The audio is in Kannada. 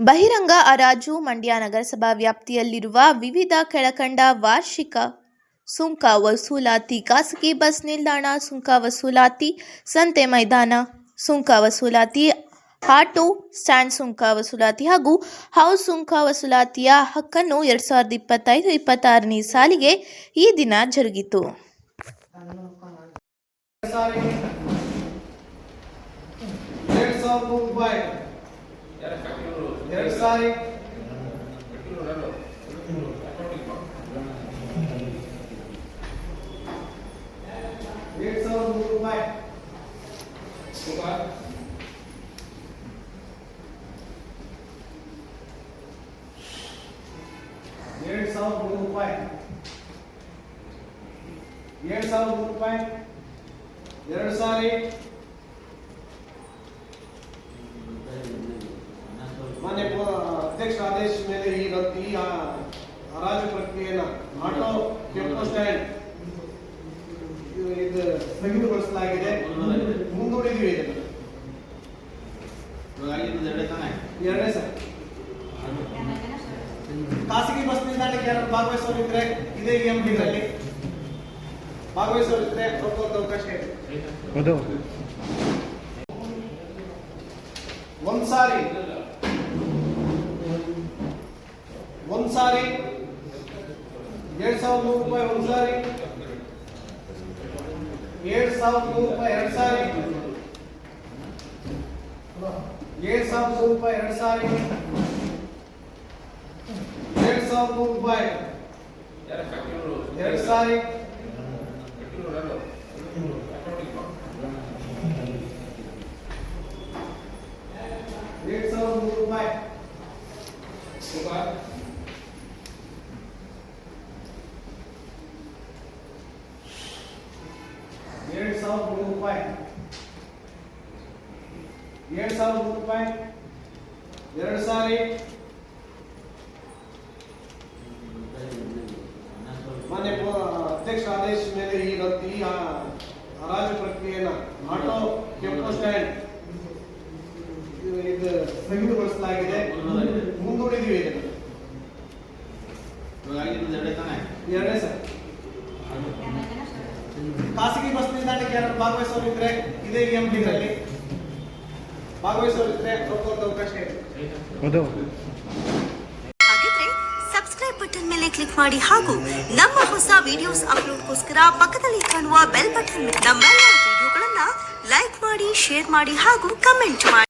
ಬಹಿರಂಗ ಹರಾಜು ಮಂಡ್ಯ ನಗರಸಭಾ ವ್ಯಾಪ್ತಿಯಲ್ಲಿರುವ ವಿವಿಧ ಕೆಳಕಂಡ ವಾರ್ಷಿಕ ಸುಂಕ ವಸೂಲಾತಿ, ಖಾಸಗಿ ಬಸ್ ನಿಲ್ದಾಣ ಸುಂಕ ವಸೂಲಾತಿ, ಸಂತೆ ಮೈದಾನ ಸುಂಕ ವಸೂಲಾತಿ, ಆಟೋ ಸ್ಟ್ಯಾಂಡ್ ಸುಂಕ ವಸೂಲಾತಿ ಹಾಗೂ ಹೌಸ್ ಸುಂಕ ವಸೂಲಾತಿಯ ಹಕ್ಕನ್ನು ಎರಡು ಸಾವಿರದ ಇಪ್ಪತ್ತೈದು ಇಪ್ಪತ್ತಾರನೇ ಸಾಲಿಗೆ ಈ ದಿನ ಜರುಗಿತು. ಎರಡು ಎರಡು ಸಾರಿ ಎರಡು ಸಾವಿರದ ನೂರು ರೂಪಾಯಿ ಎರಡು ಸಾವಿರದ ನೂರು ರೂಪಾಯಿ ಎರಡು ಸಾವಿರದ ನೂರು ರೂಪಾಯಿ ಎರಡು ಸಾರಿ ಹರಾಜು ಪ್ರಕ್ರಿಯೆಯನ್ನ ಆಟೋ ಕೆಂಪು ಸ್ಟ್ಯಾಂಡ್ ಇದು ಇದು ಸ್ಥಗಿತಗೊಳಿಸಲಾಗಿದೆ. ಮುಂದೂಡಿದ್ವಿ ಇದನ್ನು. ಎರಡನೇ ಸರ್. ಖಾಸಗಿ ಬಸ್ ನಿಲ್ದಾಣಕ್ಕೆ ಯಾರು ಭಾಗವಹಿಸೋರಿದ್ರೆ ಇದೇ ಎಂ ಡಿಗಳಲ್ಲಿ ಭಾಗವಹಿಸೋರಿದ್ರೆ ಸ್ವಲ್ಪ ಅವಕಾಶ ಇದೆ. ಹೌದು. ಒಂದ್ ಸಾರಿ. ಒಂದ್ ಸಾರಿ ಎರಡ್ ಸಾವಿರದ ನೂರು ರೂಪಾಯಿ ಒಂದ್ ಸಾರಿ ಎರಡ್ ಸಾವಿರದ ನೂರು ರೂಪಾಯಿ ಎರಡ್ ಸಾರಿ ಎರಡ್ ಸಾವಿರದ ನೂರು ರೂಪಾಯಿ ಎರಡ್ ಸಾರಿ ಎರಡ್ ಸಾವಿರದ ನೂರು ರೂಪಾಯಿ ಎರಡ್ ಸಾರಿ ರೂಪಾಯಿ ಎರಡ್ ಸಾವಿರದ ನೂರು ರೂಪಾಯಿ ಎರಡು ಸಾರಿ ಮಾನ್ಯ ಪ- ಅಧ್ಯಕ್ಷ ಆದೇಶ ಮೇಲೆ ಈ ರದ್ದು ಈ ಆ, ಹರಾಜು ಪ್ರಕ್ರಿಯೆಯನ್ನ ಆಟೋ ಕೆಂಪು ಸ್ಟ್ಯಾಂಡ್ ಇದು ಇದು ಸ್ಥಗಿತಗೊಳಿಸಲಾಗಿದೆ ಮುಂದೂಡಿದ್ವಿ ಇದನ್ನು ಎರಡನೇ ಸರ್ ಖಾಸಗಿ ಬಸ್ ನಿಲ್ದಾಣಕ್ಕೆ ಯಾರು ಭಾಗವಹಿಸೋರಿದ್ರೆ ಇದೇ ಎಂ ಡಿಗಳಲ್ಲಿ ಭಾಗವಹಿಸೋರಿದ್ರೆ ಸ್ವಲ್ಪ ಅವಕಾಶ ಇದೆ. ಹೌದು. ಹಾಗಿದ್ರೆ ಸಬ್ಸ್ಕ್ರೈಬ್ ಬಟನ್ ಮೇಲೆ ಕ್ಲಿಕ್ ಮಾಡಿ ಹಾಗೂ ನಮ್ಮ ಹೊಸ ವಿಡಿಯೋಸ್ ಅಪ್ಲೋಡ್ಗೋಸ್ಕರ ಪಕ್ಕದಲ್ಲಿ ಕಾಣುವ ಬೆಲ್ ಬಟನ್ ನಮ್ಮೆಲ್ಲ ವಿಡಿಯೋಗಳನ್ನ ಲೈಕ್ ಮಾಡಿ ಶೇರ್ ಮಾಡಿ ಹಾಗೂ ಕಮೆಂಟ್ ಮಾಡಿ.